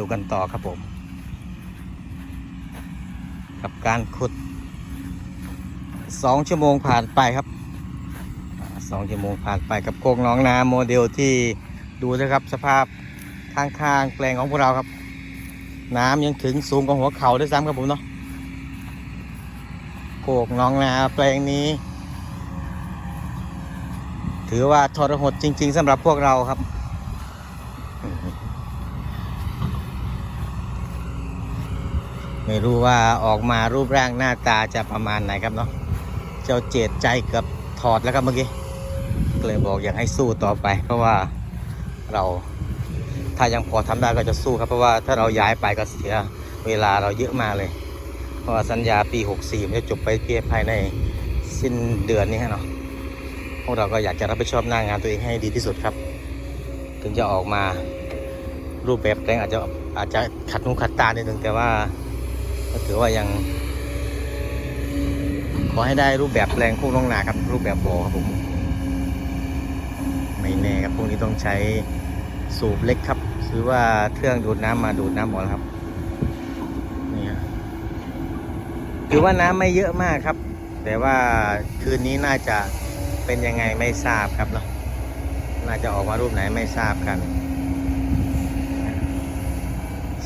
ดูกันต่อครับผม กับการขุดสองชั่วโมงผ่านไปครับสองชั่วโมงผ่านไปกับโคกหน้องนาโมเดลที่ดูนะครับสภาพข้างๆแปลงของพวกเราครับ น้ำยังถึงสูงกว่าหัวเข่าด้วยซ้ำครับผมเนาะโคกหน้องนาแปลงนี้ ถือว่าทรหดจริง ๆสำหรับพวกเราครับ ไม่รู้ว่าออกมารูปร่างหน้าตาจะประมาณไหนครับเนาะเจ้าเจดใจเกือบถอดแล้วครับเมื่อกี้เลยบอกอยากให้สู้ต่อไป เพราะว่าเราถ้ายังพอทำได้ก็จะสู้ครับเพราะว่าถ้าเราย้ายไปก็เสียเวลาเราเยอะมากเลย เพราะว่าสัญญาปี 64มันจะจบไปเพียงภายในสิ้นเดือนนี้เนาะพวกเราก็อยากจะรับผิดชอบหน้างานตัวเองให้ดีที่สุดครับ ถึงจะออกมารูปแบบแปลงอาจจะอาจจะขัดหูขัดตานิดนึงแต่ว่า ก็ถือว่ายัง ขอให้ได้รูปแบบแปลงคู่น้องนาครับ รูปแบบบ่อครับผมไม่แน่ครับพวกนี้ต้องใช้สูบเล็กครับหรือว่าเครื่องดูดน้ำมาดูดน้ำหมดครับนี่ถือว่าน้ำไม่เยอะมากครับ แต่ว่าคืนนี้น่าจะเป็นยังไงไม่ทราบครับเนาะน่าจะออกมารูปไหนไม่ทราบกัน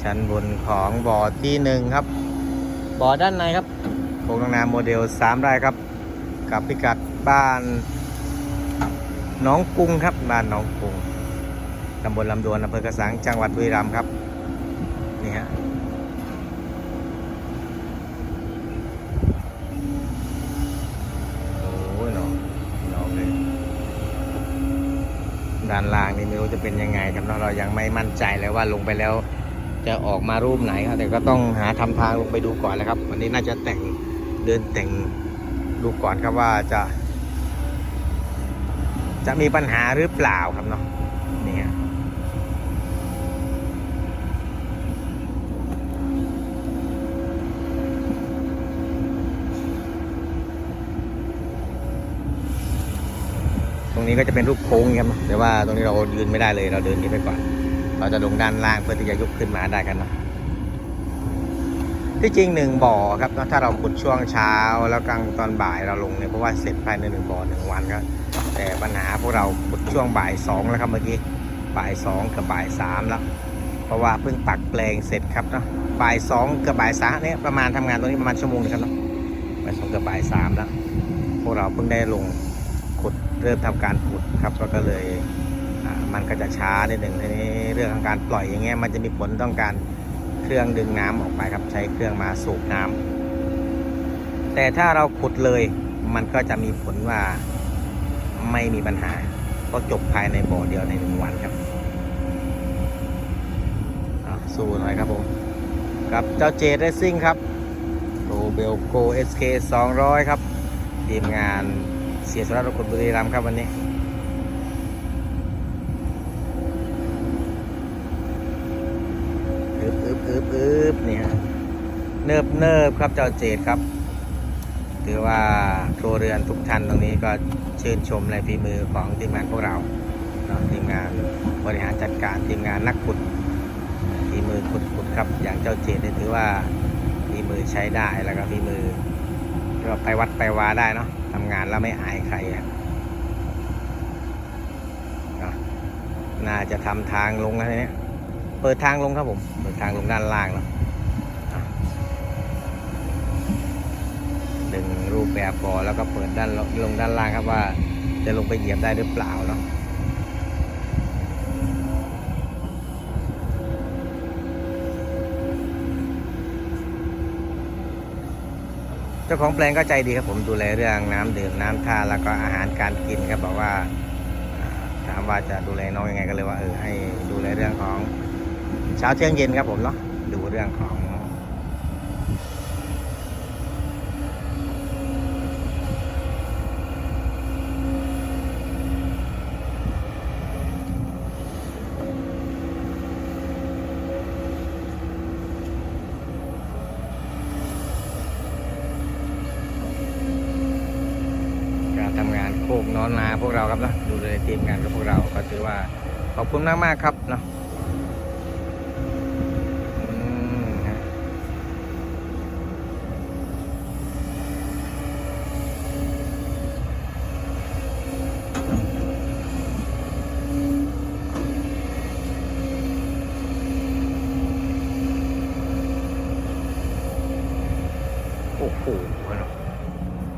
ชั้นบนของบ่อที่หนึ่งครับ บ่อด้านในครับโครงนาโมเดล3ไร่ครับ กับพิกัดบ้านน้องกรุงครับบ้านน้องกรุงตำบลลำดวนอำเภอกระสังจังหวัดบุรีรัมย์ครับนี่ฮะโอ้ยเนาะน้องเลยด้านล่างนี่ไม่รู้จะเป็นยังไงครับเนาเรายังไม่มั่นใจเลยว่าลงไปแล้ว จะออกมารูปไหนครับแต่ก็ต้องหาทำทางลงไปดูก่อนแหละครับ วันนี้น่าจะแต่งเดินแต่งดูก่อนครับว่าจะ จะมีปัญหาหรือเปล่าครับเนาะนี่ฮะตรงนี้ก็จะเป็นรูปโค้งครับแต่ว่าตรงนี้เรายืนไม่ได้เลยเราเดินนี้ไปก่อน เราจะลงด้านล่างเพื่อที่จะยกขึ้นมาได้กันเนาะที่จริงหนึ่งบ่อครับถ้าเราขุดช่วงเช้าแล้วกลางตอนบ่ายเราลงเนี่ยเพราะว่าเสร็จภายในหนึ่งบ่อหนึ่งวันครับแต่ปัญหาพวกเราขุดช่วงบ่ายสองแล้วครับเมื่อกี้บ่ายสองกับบ่ายสามแล้ว เพราะว่าเพิ่งปักแปลงเสร็จครับเนาะบ่ายสองกับบ่ายสามเนี่ยประมาณทำงานตรงนี้ประมาณชั่วโมงนึงครับเนาะบ่ายสองกับบ่ายสามแล้วพวกเราเพิ่งได้ลงขุดเริ่มทำการขุดครับก็เลย มันก็จะช้านิดหนึ่งทีนี้เรื่องของการปล่อยอย่างเงี้ยมันจะมีผลต้องการเครื่องดึงน้ำออกไปครับใช้เครื่องมาสูบน้ำแต่ถ้าเราขุดเลยมันก็จะมีผลว่าไม่มีปัญหา ก็จบภายในบ่อเดียวในหนึ่งวันครับสู้หน่อยครับผมกับเจ้าเจดเรซิ่งครับโรเบลโกเอสเค200ครับ ทีมงานเสียสระรกุลบุรีรัมย์ครับวันนี้ บอึบอึบอึบเนี่ย เนิบเนิบครับเจ้าเจดครับ ถือว่าครัวเรือนทุกท่านตรงนี้ก็ชื่นชมในฝีมือของทีมงานพวกเราเนาะทีมงานบริหารจัดการทีมงานนักขุดฝีมือขุดขุดครับ อย่างเจ้าเจดเนี่ยถือว่าฝีมือใช้ได้แล้วก็ฝีมือก็ไปวัดไปวาได้เนาะทำงานแล้วไม่อายใครอะเนาะน่าจะทำทางลงแล้วเนี้ย เปิดทางลงครับผม เปิดทางลงด้านล่างเนาะดึงรูปแบบบ่อแล้วก็เปิดด้านลงลงด้านล่างครับว่า จะลงไปเหยียบได้หรือเปล่าเนาะเจ้าของแปลงก็ใจดีครับผมดูแลเรื่องน้ำดื่มน้ำท่าแล้วก็อาหารการกินครับบอกว่าอ่าถามว่าจะดูแลน้องยังไงก็เลยว่าเออให้ดูแลเรื่องของ เช้าเที่ยงเย็นครับผมเนาะดูเรื่องของการทำงานโคกนอนนาพวกเราครับนะดูแลยทีมงานกับพวกเราก็ถือว่าขอบคุณมากมากครับเนาะ อ้โห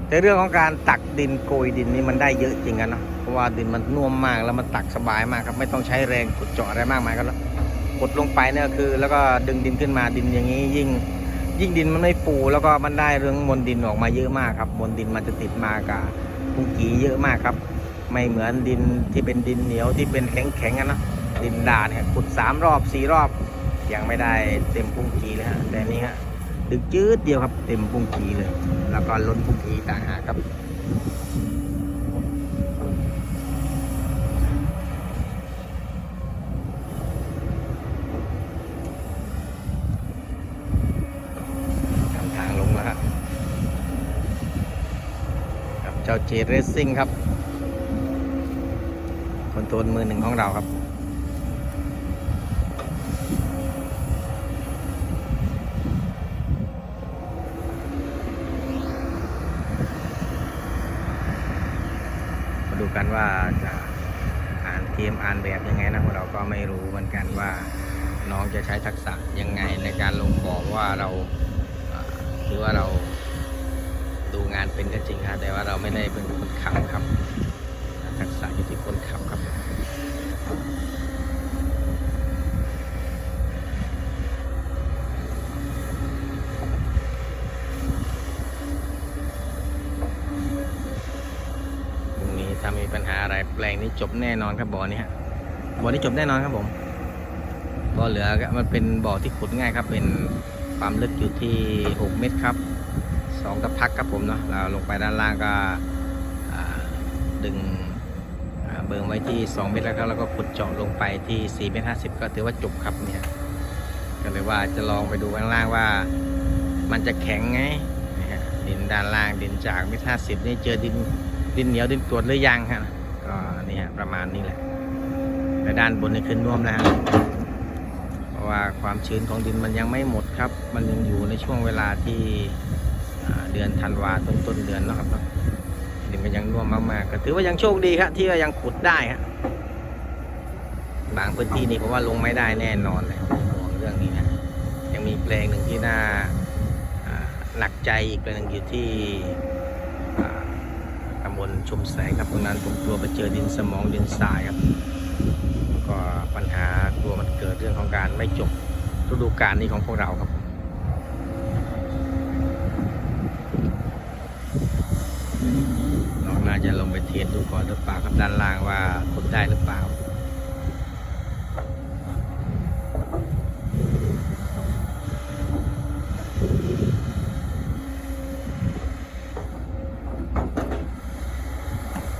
แต่เรื่องของการตักดินโกยดินนี่มันได้เยอะจริงกันเนาะเพราะว่าดินมันนุ่มมากแล้วมันตักสบายมากครับไม่ต้องใช้แรงขุดเจาะอะไรมากมายก็แล้วกดลงไปเนี่ยคือ แล้วก็ดึงดินขึ้นมาดินอย่างนี้ยิ่ง ยิ่งดินมันไม่ฟูแล้วก็มันได้เรื่องมวลดินออกมาเยอะมากครับมวลดินมันจะติดมากับพุงกีเยอะมากครับ ไม่เหมือนดินที่เป็นดินเหนียวที่เป็นแข็งแข็งๆอะเนะดินดาเนี่ยขุดสามรอบสี่รอบยังไม่ได้เต็มพุงกีเลยฮะแต่นี่ฮะ ดึกจืดเดียวครับ เต็มพุงกีเลย แล้วก็ล้นพุงกีต่างหากครับทางลงแล้วครับเจ้าเจเรสซิ่งครับ คนโทนมือหนึ่งของเราครับ มาดูกันว่าจะอ่านเกมอ่านแบบยังไงนะพวกเราก็ไม่รู้เหมือนกันว่าน้องจะใช้ทักษะยังไงในการลงบ่อว่าเราคือว่าเราดูงานเป็นก็จริงครับแต่ว่าเราไม่ได้เป็นคนขับครับ ทักษะอยู่ที่คนขับครับ ตรงนี้ถ้ามีปัญหาอะไรแปลงนี้ จบแน่นอนครับบ่อนี้ฮะบ่อนี้จบแน่นอนครับผมบ่อเหลือก็มันเป็นบ่อที่ขุดง่ายครับ เป็นความลึกอยู่ที่ 6 เมตรครับสองกระพักครับผมเนาะเราลงไปด้านล่างก็ดึงเบิงไว้ที่ 2 เมตรแล้วครับแล้วก็ขุดเจาะลงไปที่4เมตร50 ก็ถือว่าจบครับเนี่ยก็เลยว่าจะลองไปดูข้างล่างว่า มันจะแข็งไงนะฮะดินด้านล่างดินจากเมตร50นี่เจอดินดินเหนียวดินกรวดหรือยังฮะก็ ประมาณนี้แหละและด้านบนนี่ขึ้นน่วมแล้วฮะเพราะว่าความชื้นของดินมันยังไม่หมดครับ มันยังอยู่ในช่วงเวลาที่เดือนธันวาต้นต้นเดือนนะครับดินมันยังร่วมมากๆก็ถือว่ายังโชคดีครับที่ว่ายังขุดได้ครับบางพื้นที่นี่ผมว่าลงไม่ได้แน่นอนเลยห่วงเรื่องนี้นะยังมีแปลงหนึ่งที่น่าหนักใจอีกแปลงหนึ่งอยู่ที่ บลชุมแสงครับตรงนั้นผมกลัวไปเจอดินสมองดินทรายครับก็ปัญหากลัวมันเกิดเรื่องของการไม่จบฤดูกาลนี้ของพวกเราครับน้องน่าจะลงไปเทสดูก่อนหรือเปล่าครับด้านล่างว่าขุดได้หรือเปล่า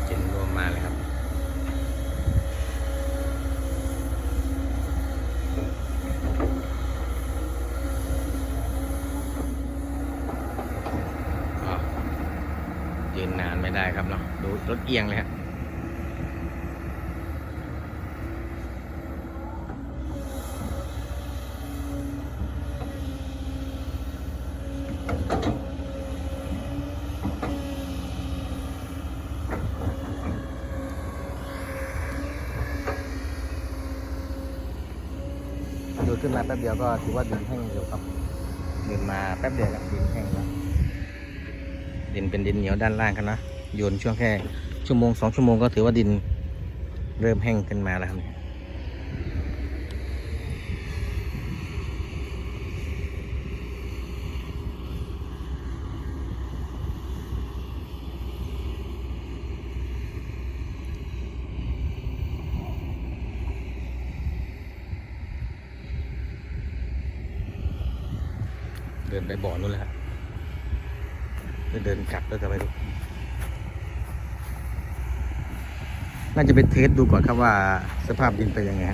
เจนรวมมาเลยครับ อ๋อยืนนาน ไม่ได้ครับเนาะดูรถเอียงเลยฮะดูขึ้นมาแป๊บเดียวก็ถือว่าดินแห้งอยู่ครับเดินมาแป๊บเดียวกับดินแห้งแล้วดินเป็นดินเหนียวด้านล่างครับนะ โยนช่วงแค่ชั่วโมงสองชั่วโมงก็ถือว่าดินเริ่มแห้งขึ้นมาแล้วครับเนี่ยเดินไปบ่อนู้นเลยครับเดินกลับแล้วจะไปดู น่าจะไปเทสดูก่อนครับว่าสภาพดินเป็นยังไง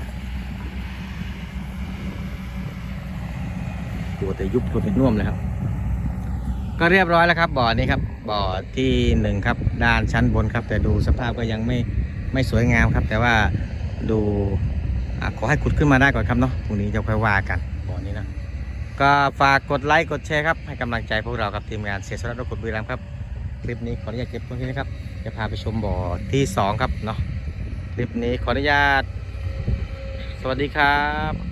ตัวแต่ยุบตัวแต่น่วมเลยครับ ก็เรียบร้อยแล้วครับบ่อนี้ครับบ่อที่หนึ่งครับ ด้านชั้นบนครับ แต่ดูสภาพก็ยังไม่ไม่สวยงามครับ แต่ว่าดูอขอให้ขุดขึ้นมาได้ก่อนครับเนาะพรุ่งนี้จะค่อยว่ากันบ่อนี้นะก็ฝากกดไลค์กดแชร์ครับให้กำลังใจพวกเราครับทีมงานเสียสละรถขุดบุรีรัมย์ครับ คลิปนี้ขออนุญาตเก็บตรงนี้นะครับ จะพาไปชมบ่อที่2ครับเนาะ คลิปนี้ขออนุญาต สวัสดีครับ